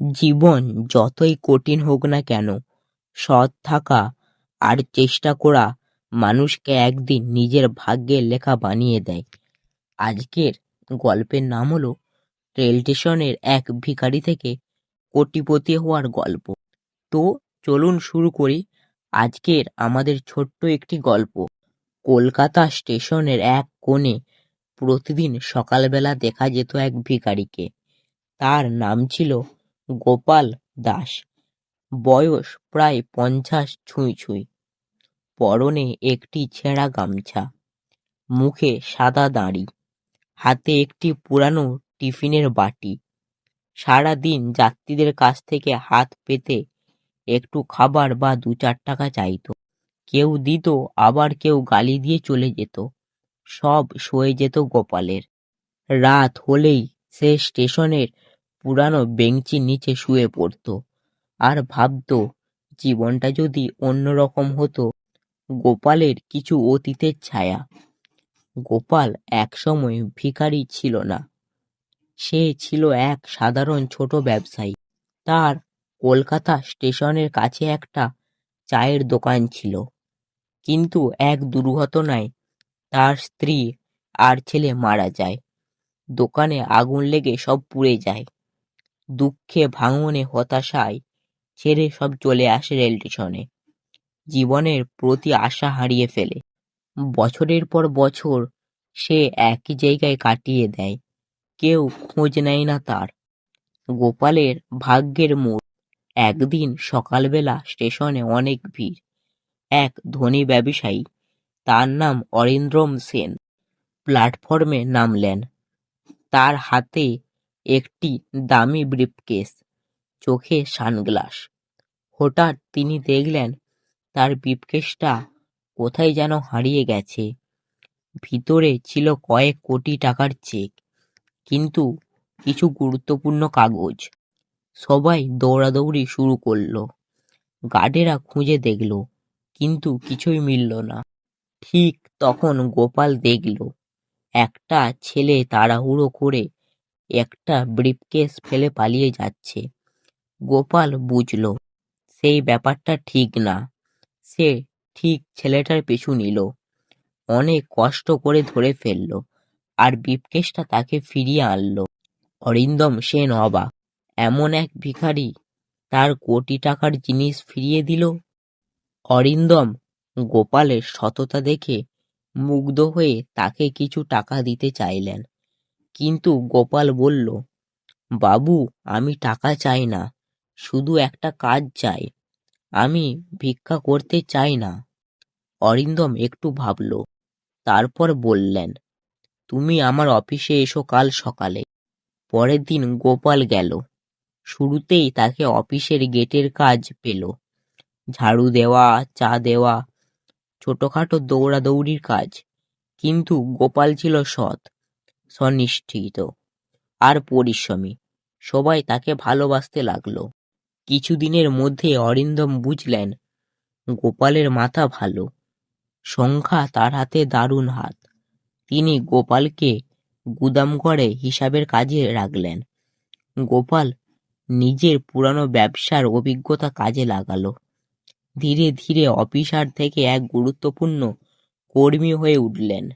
জীবন যতই কঠিন হোক না কেন, সৎ থাকা আর চেষ্টা করা মানুষকে একদিন নিজের ভাগ্যের লেখা বানিয়ে দেয়। আজকের গল্পের নাম হলো রেল স্টেশনের এক ভিখারি থেকে কোটিপতি হওয়ার গল্প। তো চলুন শুরু করি আজকের আমাদের ছোট্ট একটি গল্প। কলকাতা স্টেশনের এক কোণে প্রতিদিন সকালবেলা দেখা যেত এক ভিখারিকে। তার নাম ছিল গোপাল দাস। বয়স প্রায় পঞ্চাশ ছুঁই ছুঁই। পরনে একটি ছেঁড়া গামছা। মুখে সাদা দাড়ি। হাতে একটি পুরানো টিফিনের বাটি। সারা দিন যাত্রীদের কাছ থেকে হাত পেতে একটু খাবার বা দু চার টাকা চাইতো। কেউ দিত, আবার কেউ গালি দিয়ে চলে যেত। সব সয়ে যেত গোপালের। রাত হলেই সে স্টেশনের পুরানো বেঞ্চির নিচে শুয়ে পড়ত আর ভাবত জীবনটা যদি অন্যরকম হতো, গোপালের কিছু অতীতের ছায়া। গোপাল একসময় ভিখারি ছিল না। সে ছিল এক সাধারণ ছোট ব্যবসায়ী। তার কলকাতা স্টেশনের কাছে একটা চায়ের দোকান ছিল। কিন্তু এক দুর্ঘটনায় তার স্ত্রী আর ছেলে মারা যায়। দোকানে আগুন লেগে সব পুড়ে যায়। দুঃখে ভাঙনে হতাশায় ছেড়ে সব চলে আসে রেল স্টেশনে। জীবনের প্রতি আশা হারিয়ে ফেলে। বছরের পর বছর সে একই জায়গায় কাটিয়ে দেয়। কেউ খোঁজ নেয় না তার। গোপালের ভাগ্যের মোড়। একদিন সকালবেলা স্টেশনে অনেক ভিড়। এক ধনী ব্যবসায়ী, তার নাম অরিন্দ্রম সেন, প্ল্যাটফর্মে নামলেন। তার হাতে একটি দামি ব্রিফকেস চোখে সানগ্লাস। হঠাৎ তিনি দেখলেন, তার ব্রিফকেসটা কোথায় যেন হারিয়ে গেছে। ভিতরে ছিল কয়েক কোটি টাকার চেক, কিন্তু কিছু গুরুত্বপূর্ণ কাগজ। সবাই দৌড়াদৌড়ি শুরু করল। গার্ডেরা খুঁজে দেখল, কিন্তু কিছুই মিলল না। ঠিক তখন গোপাল দেখল, একটা ছেলে তাড়াহুড়ো করে একটা ব্রিফকেস ফেলে পালিয়ে যাচ্ছে। গোপাল বুঝল, সেই ব্যাপারটা ঠিক না। সে ঠিক ছেলেটার পিছু নিল। অনেক কষ্ট করে ধরে ফেলল আর ব্রিফকেসটা তাকে ফিরিয়ে আনলো। অরিন্দম সেন অবাক, এমন এক ভিখারি তার কোটি টাকার জিনিস ফিরিয়ে দিল? অরিন্দম গোপালের সততা দেখে মুগ্ধ হয়ে তাকে কিছু টাকা দিতে চাইলেন। কিন্তু গোপাল বলল, বাবু, আমি টাকা চাই না, শুধু একটা কাজ চাই। আমি ভিক্ষা করতে চাই না। অরিন্দম একটু ভাবল, তারপর বললেন, তুমি আমার অফিসে এসো কাল সকালে। পরের দিন গোপাল গেল। শুরুতেই তাকে অফিসের গেটের কাজ পেল। ঝাড়ু দেওয়া, চা দেওয়া, ছোটখাটো দৌড়াদৌড়ির কাজ। কিন্তু গোপাল ছিল সৎ। সনিষ্ঠিত আর পরিশ্রমী। সবাই তাকে ভালোবাসতে লাগল। কিছুদিনের মধ্যে অরিন্দম বুঝলেন, গোপালের মাথা ভালো। সংখ্যা তার হাতে দারুণ হাত। তিনি গোপালকে গুদামঘরে হিসাবের কাজে রাখলেন। গোপাল নিজের পুরানো ব্যবসার অভিজ্ঞতা কাজে লাগালো। ধীরে ধীরে অফিসার থেকে এক গুরুত্বপূর্ণ কর্মী হয়ে উঠলেন।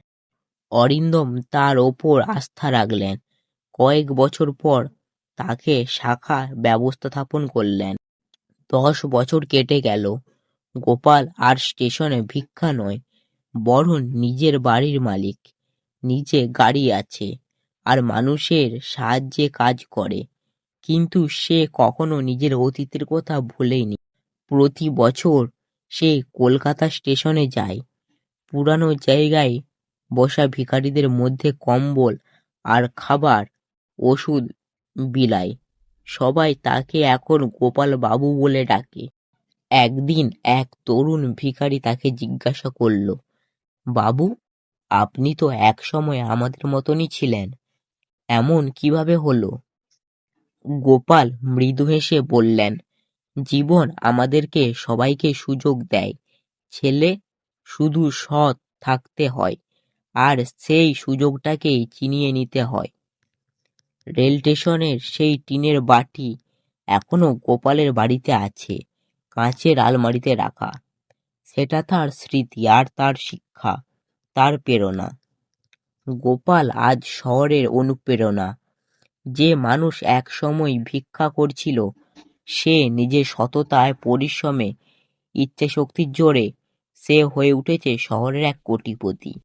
অরিন্দম তার ওপর আস্থা রাখলেন। কয়েক বছর পর তাকে শাখা ব্যবস্থাপন করলেন। দশ বছর কেটে গেল। গোপাল আর স্টেশনে ভিক্ষা নয়, বরং নিজের বাড়ির মালিক। নিজে গাড়ি আছে আর মানুষের সাহায্যে কাজ করে। কিন্তু সে কখনো নিজের অতীতের কথা ভুলেনি। প্রতি বছর সে কলকাতা স্টেশনে যায়। পুরানো জায়গায় বসা ভিখারিদের মধ্যে কম্বল আর খাবার, ওষুধ বিলায় সবাই তাকে এখন গোপাল বাবু বলে ডাকে। একদিন এক তরুণ ভিখারি তাকে জিজ্ঞাসা করল, বাবু, আপনি তো এক সময় আমাদের মতনই ছিলেন। এমন কীভাবে হলো? গোপাল মৃদু হেসে বললেন, জীবন আমাদেরকে সবাইকে সুযোগ দেয়। ছেলে, শুধু সৎ থাকতে হয়। আর সেই সুযোগটাকেই চিনিয়ে নিতে হয়। রেল স্টেশনের সেই টিনের বাটি এখনও গোপালের বাড়িতে আছে, কাঁচের আলমারিতে রাখা। সেটা তার স্মৃতি আর তার শিক্ষা, তার প্রেরণা। গোপাল আজ শহরের অনুপ্রেরণা। যে মানুষ এক সময় ভিক্ষা করছিল, সে নিজের সততায়, পরিশ্রমে, ইচ্ছাশক্তির জোরে সে হয়ে উঠেছে শহরের এক কোটিপতি।